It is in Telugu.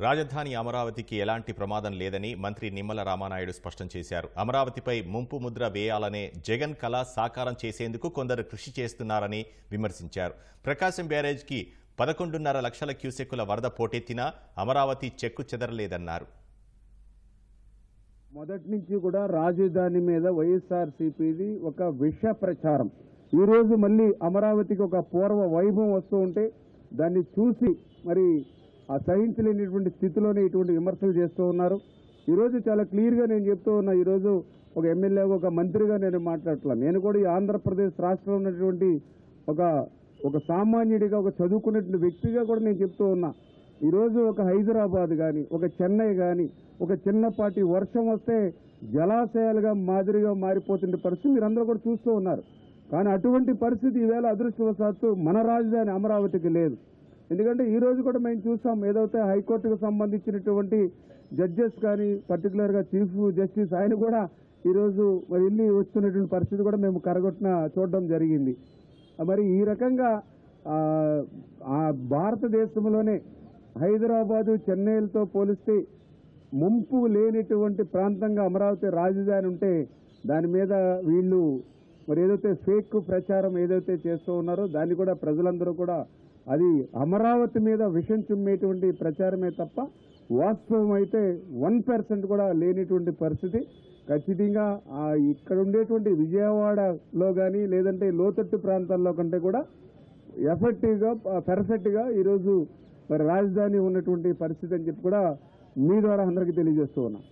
రాజధాని అమరావతికి ఎలాంటి ప్రమాదం లేదని మంత్రి నిమ్మల రామానాయుడు స్పష్టం చేశారు. అమరావతిపై ముంపు ముద్ర వేయాలనే జగన్ కళ సాకారం చేసేందుకు కొందరు కృషి చేస్తున్నారని విమర్శించారు. ప్రకాశం బ్యారేజ్కి పదకొండున్నర లక్షల క్యూసెక్కుల వరద పోటెత్తినా అమరావతి చెక్కు చెదరలేదన్నారు. మొదటి నుంచి కూడా రాజధాని మీద వైఎస్ఆర్సీపీది ఒక విష ప్రచారం. ఈ రోజు మళ్ళీ అమరావతికి ఒక పూర్వ వైభవం వస్తూ ఉంటే దాన్ని చూసి మరి ఆ సహించలేనిటువంటి స్థితిలోనే ఇటువంటి విమర్శలు చేస్తూ ఉన్నారు. ఈరోజు చాలా క్లియర్గా నేను చెప్తూ ఉన్నా ఈరోజు ఒక ఎమ్మెల్యేగా ఒక మంత్రిగా నేను మాట్లాడట్లా. నేను కూడా ఈ ఆంధ్రప్రదేశ్ రాష్ట్రంలో ఉన్నటువంటి ఒక ఒక సామాన్యుడిగా ఒక చదువుకున్నటువంటి వ్యక్తిగా కూడా నేను చెప్తూ ఉన్నా. ఈరోజు ఒక హైదరాబాద్ కానీ ఒక చెన్నై కానీ ఒక చిన్నపాటి వర్షం వస్తే జలాశయాలుగా మాదిరిగా మారిపోతున్న పరిస్థితి మీరందరూ కూడా చూస్తూ ఉన్నారు. కానీ అటువంటి పరిస్థితి ఈవేళ అదృష్టవశాత్తు మన రాజధాని అమరావతికి లేదు. ఎందుకంటే ఈ రోజు కూడా మేము చూసాం ఏదైతే హైకోర్టుకు సంబంధించినటువంటి జడ్జెస్ కానీ పర్టికులర్గా చీఫ్ జస్టిస్ ఆయన కూడా ఈరోజు మరి వెళ్ళి వస్తున్నటువంటి పరిస్థితి కూడా మేము కరగొట్టిన చూడడం జరిగింది. మరి ఈ రకంగా ఆ భారతదేశంలోనే హైదరాబాదు చెన్నైలతో పోలిస్తే ముంపు లేనిటువంటి ప్రాంతంగా అమరావతి రాజధాని ఉంటే దాని మీద వీళ్ళు మరి ఏదైతే ఫేక్ ప్రచారం ఏదైతే చేస్తూ ఉన్నారో దాన్ని కూడా ప్రజలందరూ కూడా అది అమరావతి మీద విషం చుమ్మేటువంటి ప్రచారమే తప్ప వాస్తవం అయితే వన్ పర్సెంట్ కూడా లేనిటువంటి పరిస్థితి. ఖచ్చితంగా ఇక్కడ ఉండేటువంటి విజయవాడలో కానీ లేదంటే లోతట్టు ప్రాంతాల్లో కంటే కూడా ఎఫెక్టివ్గా పెర్ఫెక్ట్గా ఈరోజు మరి రాజధాని ఉన్నటువంటి పరిస్థితి అని చెప్పి కూడా మీ ద్వారా అందరికీ తెలియజేస్తూ ఉన్నా.